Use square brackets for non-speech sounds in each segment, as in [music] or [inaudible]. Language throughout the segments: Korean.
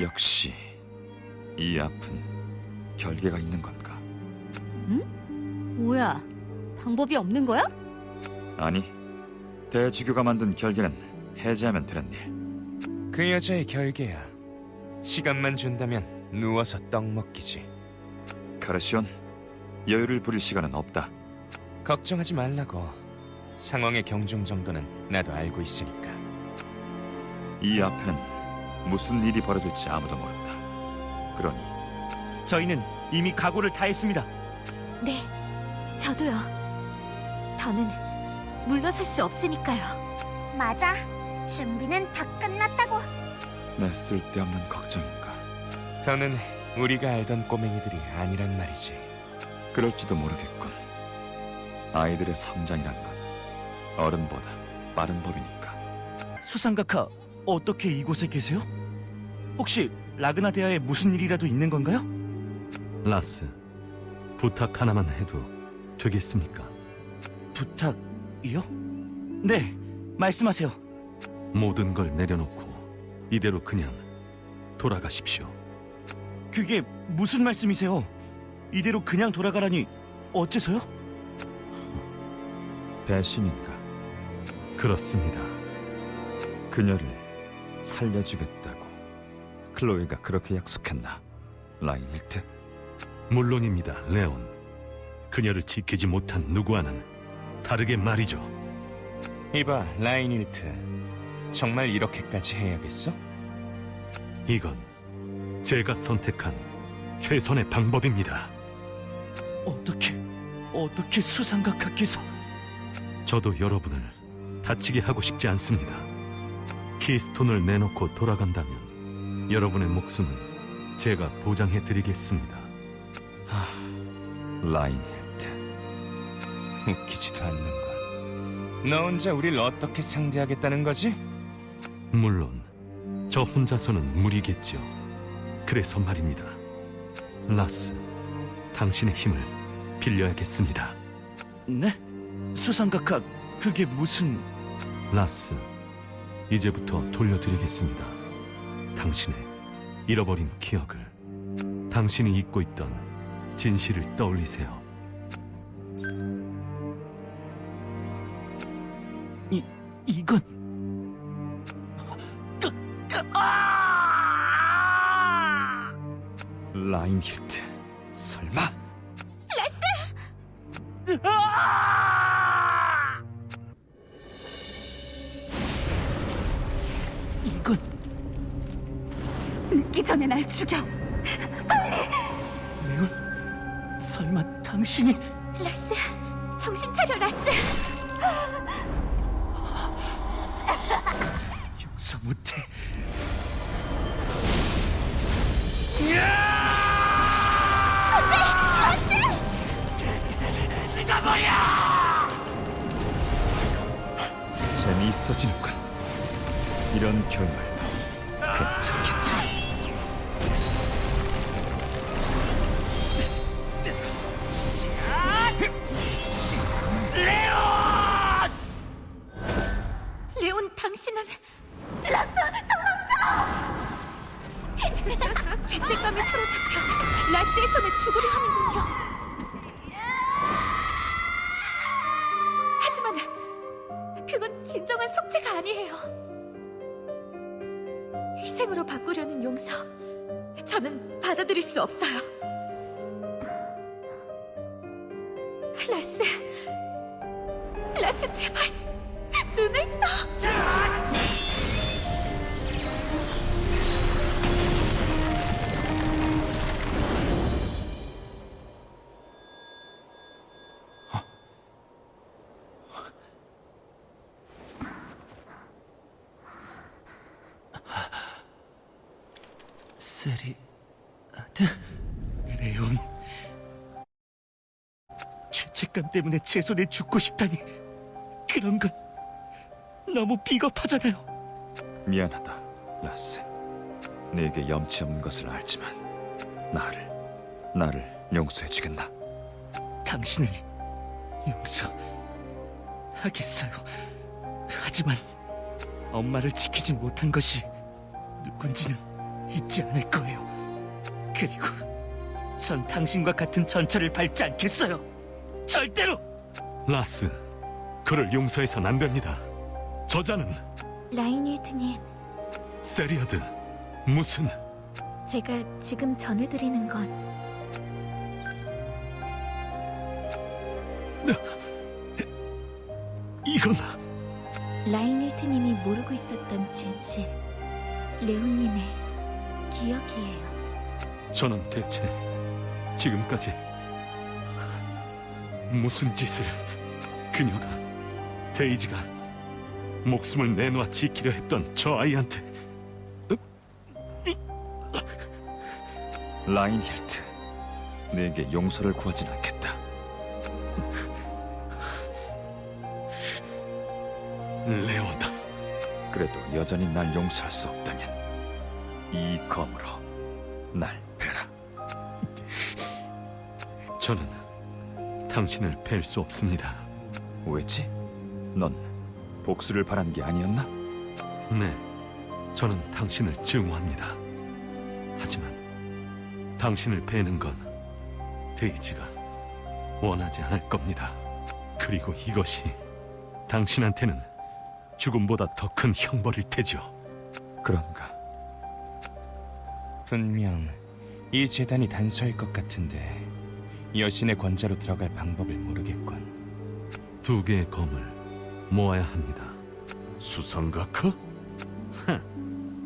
역시 이 앞은 결계가 있는 건가? 뭐야? 방법이 없는 거야? 아니, 대주교가 만든 결계는 해제하면 되는 일. 그 여자의 결계야. 시간만 준다면 누워서 떡 먹기지. 카르시온, 여유를 부릴 시간은 없다. 걱정하지 말라고. 상황의 경중 정도는 나도 알고 있으니까. 이 앞에는 무슨 일이 벌어질지 아무도 모른다. 그러니 저희는 이미 각오를 다했습니다. 네, 저도요. 더는 물러설 수 없으니까요. 맞아. 준비는 다 끝났다고. 내 쓸데없는 걱정인가? 더는 우리가 알던 꼬맹이들이 아니란 말이지. 그럴지도 모르겠군. 아이들의 성장이란 건 어른보다 빠른 법이니까. 수상각하 어떻게 이곳에 계세요? 혹시 라그나데아에 무슨 일이라도 있는 건가요? 라스, 부탁 하나만 해도 되겠습니까? 부탁이요? 네, 말씀하세요. 모든 걸 내려놓고 이대로 그냥 돌아가십시오. 그게 무슨 말씀이세요? 이대로 그냥 돌아가라니 어째서요? 배신인가? 그렇습니다. 그녀를 살려주겠다고 클로이가 그렇게 약속했나? 라인힐트? 물론입니다, 레온. 그녀를 지키지 못한 누구와는 다르게 말이죠. 이봐, 라인일트. 정말 이렇게까지 해야겠어? 이건 제가 선택한 최선의 방법입니다. 어떻게, 어떻게 수상각하께서 저도 여러분을 다치게 하고 싶지 않습니다. 키스톤을 내놓고 돌아간다면 여러분의 목숨은 제가 보장해 드리겠습니다. 하, 라인힐트. 웃기지도 [laughs] 않는군. 너 혼자 우릴 어떻게 상대하겠다는 거지? 물론 저 혼자서는 무리겠죠. 그래서 말입니다. 라스, 당신의 힘을 빌려야겠습니다. 네? 수상각하 그게 무슨 라스, 이제부터 돌려드리겠습니다. 당신의 잃어버린 기억을, 당신이 잊고 있던 진실을 떠올리세요. 이건 아! 라인힐트. 설마? 죽여. 레온 설마 당신이 라스, 정신 차려, 라스. 용서 못해 재미있어지는군. 이런 결말도 괜찮겠지. 희생으로 바꾸려는 용서, 저는 받아들일 수 없어요. 라스, 라스 제발 눈을 떠. 때문에 제 손에 죽고 싶다니 그런 건 너무 비겁하잖아요 미안하다, 라스. 네게 염치 없는 것을 알지만 나를 나를 용서해 주겠나? 당신을 용서하겠어요 하지만 엄마를 지키지 못한 것이 누군지는 잊지 않을 거예요. 그리고 전 당신과 같은 전철을 밟지 않겠어요. 절대로! 라스, 그를 용서해선 안 됩니다. 저자는 라인힐트님, 세리아드. 무슨 제가 지금 전해드리는 건 이건 라인힐트님이 모르고 있었던 진실, 레온님의 기억이에요. 저는 대체 지금까지 무슨 짓을 그녀가 데이지가 목숨을 내놓아 지키려 했던 저 아이한테 라인힐트, 내게 용서를 구하진 않겠다. 레오나 그래도 여전히 날 용서할 수 없다면 이 검으로 날 베라. 저는 당신을 뵐 수 없습니다. 왜지? 넌 복수를 바란 게 아니었나? 네, 저는 당신을 증오합니다. 하지만 당신을 뵈는 건 데이지가 원하지 않을 겁니다. 그리고 이것이 당신한테는 죽음보다 더 큰 형벌일 테죠. 그런가? 분명 이 재단이 단서일 것 같은데 여신의 권자로 들어갈 방법을 모르겠군. 두 개의 검을 모아야 합니다. 수상각하?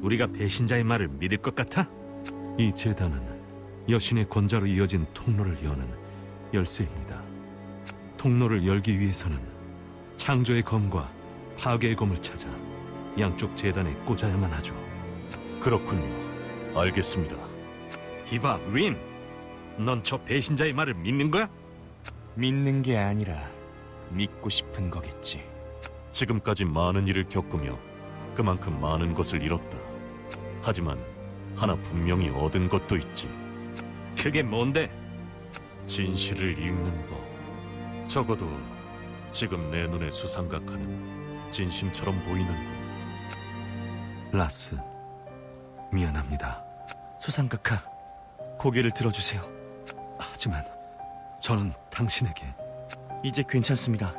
우리가 배신자의 말을 믿을 것 같아? 이 재단은 여신의 권자로 이어진 통로를 여는 열쇠입니다. 통로를 열기 위해서는 창조의 검과 파괴의 검을 찾아 양쪽 재단에 꽂아야만 하죠. 그렇군요. 알겠습니다. 이봐, 윈! 넌 저 배신자의 말을 믿는 거야? 믿는 게 아니라 믿고 싶은 거겠지. 지금까지 많은 일을 겪으며 그만큼 많은 것을 잃었다. 하지만 하나 분명히 얻은 것도 있지. 그게 뭔데? 진실을 읽는 법. 적어도 지금 내 눈에 수상각하는 진심처럼 보이는군. 라스, 미안합니다. 수상각하, 고개를 들어주세요. 하지만 저는 당신에게 이제 괜찮습니다.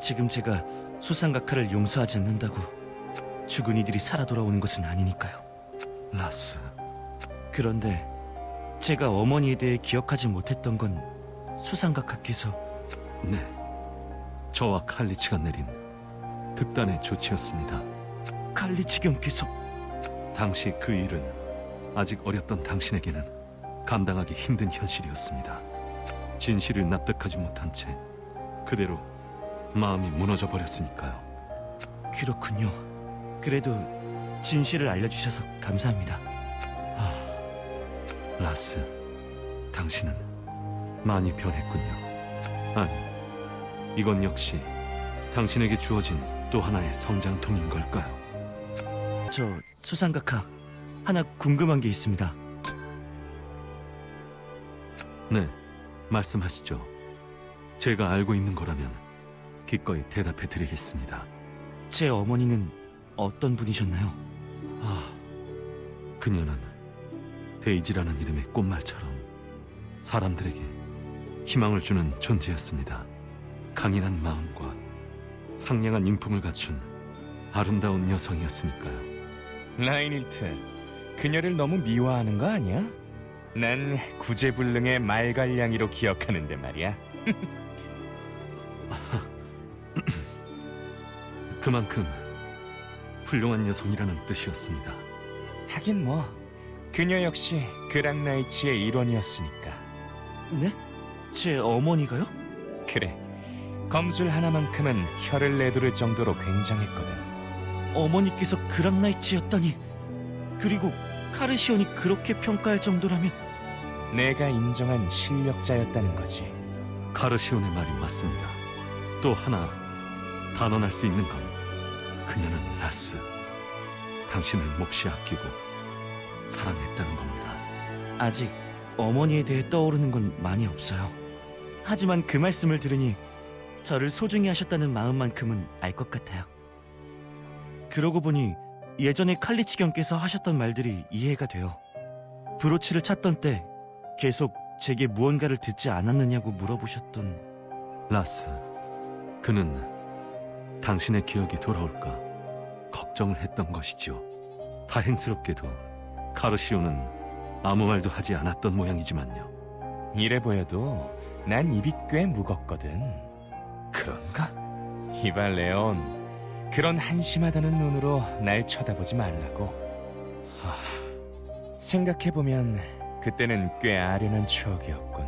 지금 제가 수상각하를 용서하지 않는다고 죽은 이들이 살아 돌아오는 것은 아니니까요. 라스, 그런데 제가 어머니에 대해 기억하지 못했던 건 수상각하께서 네. 저와 칼리치가 내린 특단의 조치였습니다. 칼리치경께서 당시 그 일은 아직 어렸던 당신에게는 감당하기 힘든 현실이었습니다. 진실을 납득하지 못한 채 그대로 마음이 무너져 버렸으니까요. 그렇군요. 그래도 진실을 알려주셔서 감사합니다. 아, 라스, 당신은 많이 변했군요. 아니, 이건 역시 당신에게 주어진 또 하나의 성장통인 걸까요? 저 수상각하 하나 궁금한 게 있습니다. 네, 말씀하시죠. 제가 알고 있는 거라면 기꺼이 대답해 드리겠습니다. 제 어머니는 어떤 분이셨나요? 아, 그녀는 데이지라는 이름의 꽃말처럼 사람들에게 희망을 주는 존재였습니다. 강인한 마음과 상냥한 인품을 갖춘 아름다운 여성이었으니까요. 라인힐트, 그녀를 너무 미화하는 거 아니야? 난 구제불능의 말갈량이로 기억하는데 말이야. [laughs] 그만큼 훌륭한 여성이라는 뜻이었습니다. 하긴 뭐, 그녀 역시 그랑나이츠의 일원이었으니까. 네? 제 어머니가요? 그래, 검술 하나만큼은 혀를 내두를 정도로 굉장했거든. 어머니께서 그랑나이츠였다니. 그리고 카르시온이 그렇게 평가할 정도라면 내가 인정한 실력자였다는 거지. 카르시온의 말이 맞습니다. 또 하나 단언할 수 있는 건 그녀는 라스, 당신을 몹시 아끼고 사랑했다는 겁니다. 아직 어머니에 대해 떠오르는 건 많이 없어요. 하지만 그 말씀을 들으니 저를 소중히 하셨다는 마음만큼은 알 것 같아요. 그러고 보니 예전에 칼리치 경께서 하셨던 말들이 이해가 돼요. 브로치를 찾던 때 계속 제게 무언가를 듣지 않았느냐고 물어보셨던 라스, 그는 당신의 기억이 돌아올까 걱정을 했던 것이지요. 다행스럽게도 카르시오는 아무 말도 하지 않았던 모양이지만요. 이래 보여도 난 입이 꽤 무겁거든. 그런가? 이발 레온, 그런 한심하다는 눈으로 날 쳐다보지 말라고. 하, 생각해보면 그때는 꽤 아련한 추억이었군.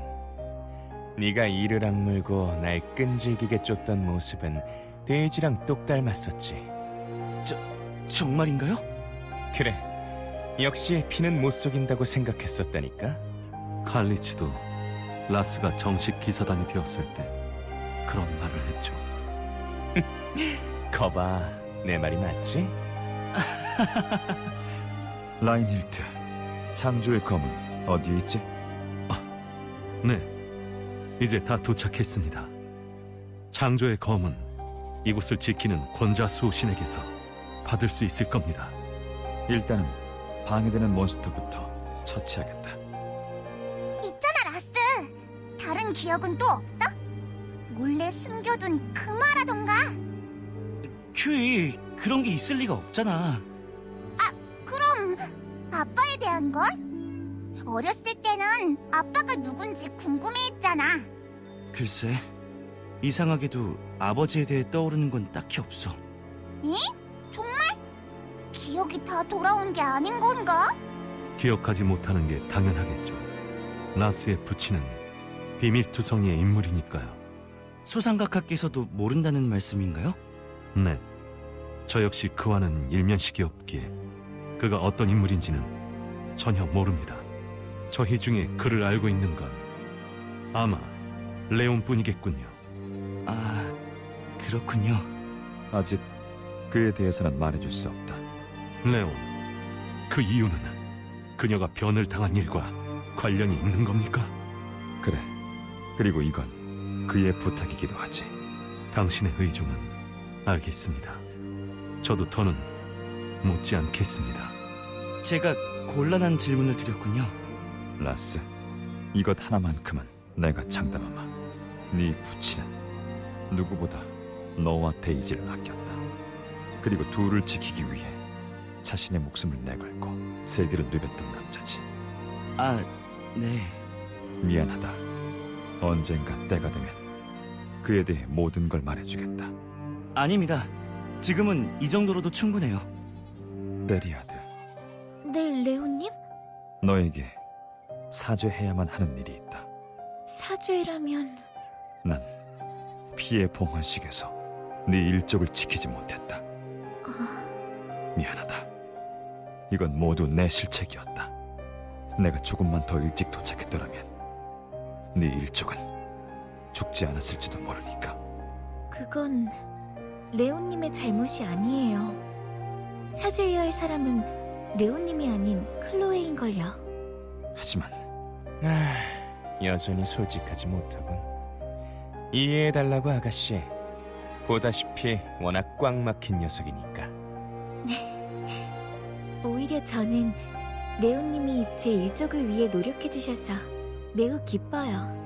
네가 이를 악물고 날 끈질기게 쫓던 모습은 데이지랑 똑 닮았었지. 정말인가요? 그래, 역시 피는 못 속인다고 생각했었다니까. 칼리치도 라스가 정식 기사단이 되었을 때 그런 말을 했죠. [laughs] 거봐, 내 말이 맞지? [laughs] 라인힐트, 창조의 검은 어디에 있지? 네, 이제 다 도착했습니다. 창조의 검은 이곳을 지키는 권자수 신에게서 받을 수 있을 겁니다. 일단은 방해되는 몬스터부터 처치하겠다. 있잖아, 라스. 다른 기억은 또 없어? 몰래 숨겨둔 그 말하던가. 큐이 그런 게 있을 리가 없잖아. 그럼 아빠에 대한 건? 어렸을 때는 아빠가 누군지 궁금해했잖아. 글쎄 이상하게도 아버지에 대해 떠오르는 건 딱히 없어. 정말? 기억이 다 돌아온 게 아닌 건가? 기억하지 못하는 게 당연하겠죠. 라스의 부친은 비밀투성이의 인물이니까요. 수상각하께서도 모른다는 말씀인가요? 네, 저 역시 그와는 일면식이 없기에 그가 어떤 인물인지는 전혀 모릅니다. 저희 중에 그를 알고 있는 건 아마 레온뿐이겠군요. 아 그렇군요. 아직 그에 대해서는 말해줄 수 없다. 레온, 그 이유는 그녀가 변을 당한 일과 관련이 있는 겁니까? 그래. 그리고 이건 그의 부탁이기도 하지. 당신의 의중은 알겠습니다. 저도 더는 묻지 않겠습니다. 제가 곤란한 질문을 드렸군요. 라스, 이것 하나만큼은 내가 장담하마. 네 부친은 누구보다 너와 데이지를 아꼈다. 그리고 둘을 지키기 위해 자신의 목숨을 내걸고 세계를 누볐던 남자지. 아 네. 미안하다. 언젠가 때가 되면 그에 대해 모든 걸 말해주겠다. 아닙니다. 지금은 이 정도로도 충분해요. 데리아드, 네, 레오님? 너에게 사죄해야만 하는 일이 있다. 사죄라면 난 피해 봉헌식에서 네 일족을 지키지 못했다. 미안하다. 이건 모두 내 실책이었다. 내가 조금만 더 일찍 도착했더라면 네 일족은 죽지 않았을지도 모르니까. 그건 레오님의 잘못이 아니에요. 사죄해야 할 사람은 레오님이 아닌 클로에인걸요. 하지만 아, 여전히 솔직하지 못하군. 이해해달라고 아가씨. 보다시피 워낙 꽉 막힌 녀석이니까. 오히려 저는 레오님이 제 일족을 위해 노력해주셔서 매우 기뻐요.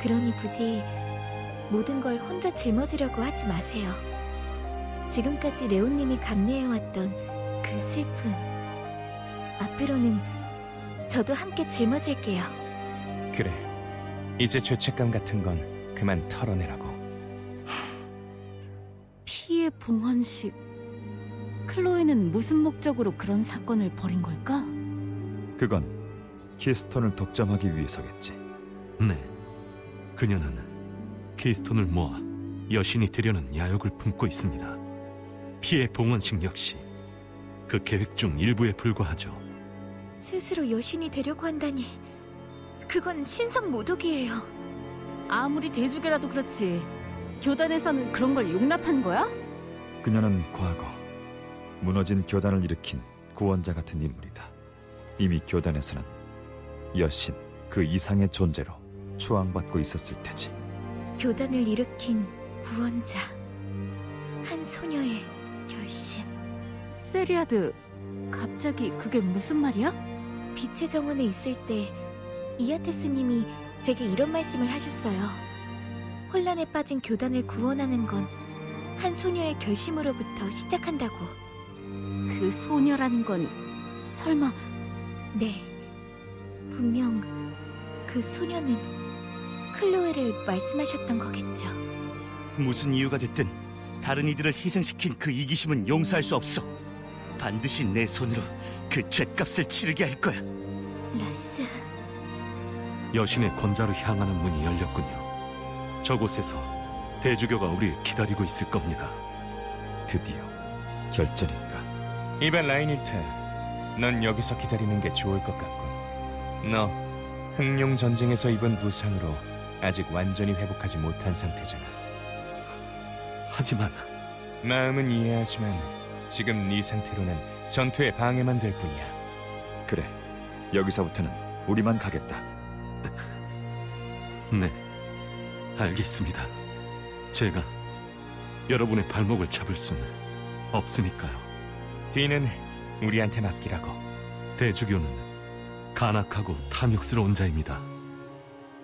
그러니 부디 모든 걸 혼자 짊어지려고 하지 마세요. 지금까지 레오님이 감내해왔던 그 슬픔. 앞으로는 저도 함께 짊어질게요. 그래. 이제 죄책감 같은 건 그만 털어내라고. 피해 봉헌식. 클로에는 무슨 목적으로 그런 사건을 벌인 걸까? 그건 키스톤을 독점하기 위해서겠지. 네, 그녀는 키스톤을 모아 여신이 되려는 야욕을 품고 있습니다. 피해 봉헌식 역시 그 계획 중 일부에 불과하죠. 스스로 여신이 되려고 한다니. 그건 신성 모독이에요. 아무리 대주교라도 그렇지. 교단에서는 그런 걸 용납한 거야? 그녀는 과거 무너진 교단을 일으킨 구원자 같은 인물이다. 이미 교단에서는 여신 그 이상의 존재로 추앙받고 있었을 테지. 교단을 일으킨 구원자. 한 소녀의 결심. 세리아드, 갑자기 그게 무슨 말이야? 빛의 정원에 있을 때 이아테스님이 제게 이런 말씀을 하셨어요. 혼란에 빠진 교단을 구원하는 건 한 소녀의 결심으로부터 시작한다고. 그 소녀라는 건 설마 네. 분명 그 소녀는 클로에를 말씀하셨던 거겠죠. 무슨 이유가 됐든 다른 이들을 희생시킨 그 이기심은 용서할 수 없어. 반드시 내 손으로 그 죗값을 치르게 할 거야. 라스, 여신의 권자로 향하는 문이 열렸군요. 저곳에서 대주교가 우리를 기다리고 있을 겁니다. 드디어 결전인가? 이번 라이닐트, 넌 여기서 기다리는 게 좋을 것 같군. 너 흑룡 전쟁에서 입은 부상으로 아직 완전히 회복하지 못한 상태잖아. 하지만 마음은 이해하지만 지금 네 상태로는 전투에 방해만 될 뿐이야. 그래. 여기서부터는 우리만 가겠다. [laughs] 네, 알겠습니다. 제가 여러분의 발목을 잡을 수는 없으니까요. 뒤는 우리한테 맡기라고. 대주교는 간악하고 탐욕스러운 자입니다.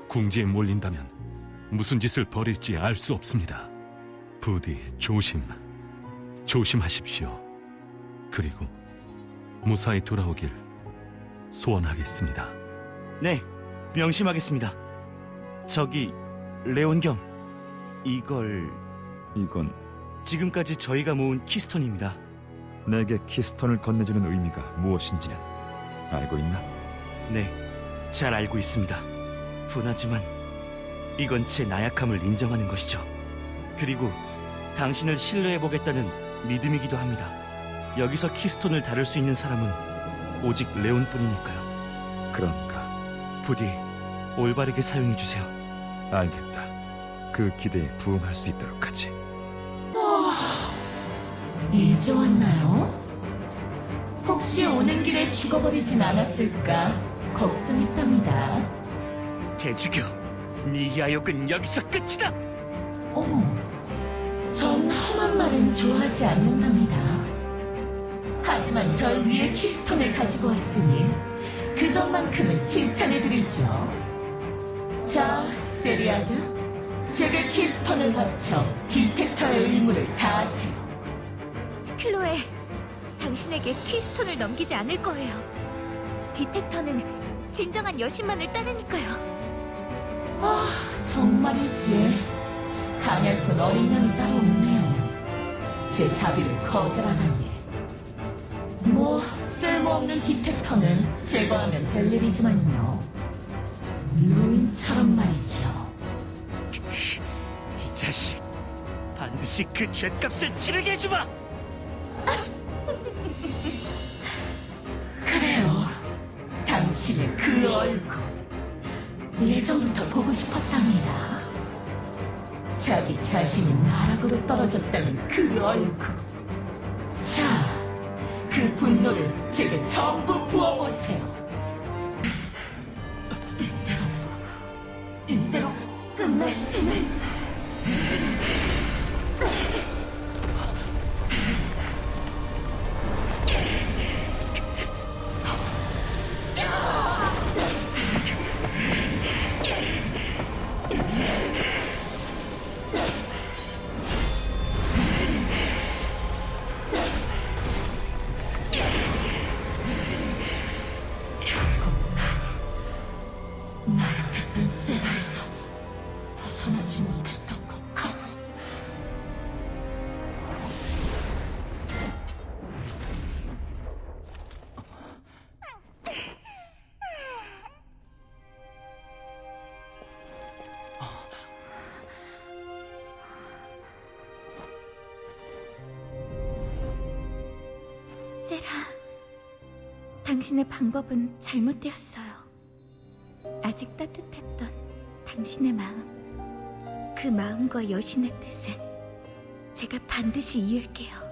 궁지에 몰린다면 무슨 짓을 벌일지 알 수 없습니다. 부디 조심, 조심하십시오. 그리고 무사히 돌아오길 소원하겠습니다. 네, 명심하겠습니다. 저기 레온 겸 이걸 이건 지금까지 저희가 모은 키스톤입니다. 내게 키스톤을 건네주는 의미가 무엇인지는 알고 있나? 네, 잘 알고 있습니다. 분하지만 이건 제 나약함을 인정하는 것이죠. 그리고 당신을 신뢰해보겠다는 믿음이기도 합니다. 여기서 키스톤을 다룰 수 있는 사람은 오직 레온뿐이니까요. 그런가? 부디 올바르게 사용해 주세요. 알겠다. 그 기대에 부응할 수 있도록 하지. 이제 왔나요? 혹시 오는 길에 죽어버리진 않았을까 걱정했답니다. 대주교, 네 야욕은 여기서 끝이다! 어머, 전 험한 말은 좋아하지 않는답니다. 하지만 절 위해 키스톤을 가지고 왔으니 그 점만큼은 칭찬해드리죠. 자, 세리아드, 제게 키스톤을 바쳐 디텍터의 의무를 다하세요. 클로에, 당신에게 키스톤을 넘기지 않을 거예요. 디텍터는 진정한 여신만을 따르니까요. 아, 정말이지. 가냘픈 어린 양이 따로 없네요. 제 자비를 거절하다니. 뭐, 쓸모없는 디텍터는 제거하면 될 일이지만요. 루인처럼 말이죠. 이 자식, 반드시 그 죗값을 치르게 해주마! 그래요. 당신의 그 얼굴. 예전부터 보고 싶었답니다. 자기 자신이 나락으로 떨어졌다는 그 얼굴. 자, 그 분노를 제게 전부 부어보세요. 이대로, 이대로 끝낼 수는. 당신의 방법은 잘못되었어요. 아직 따뜻했던 당신의 마음, 그 마음과 여신의 뜻은 제가 반드시 이을게요.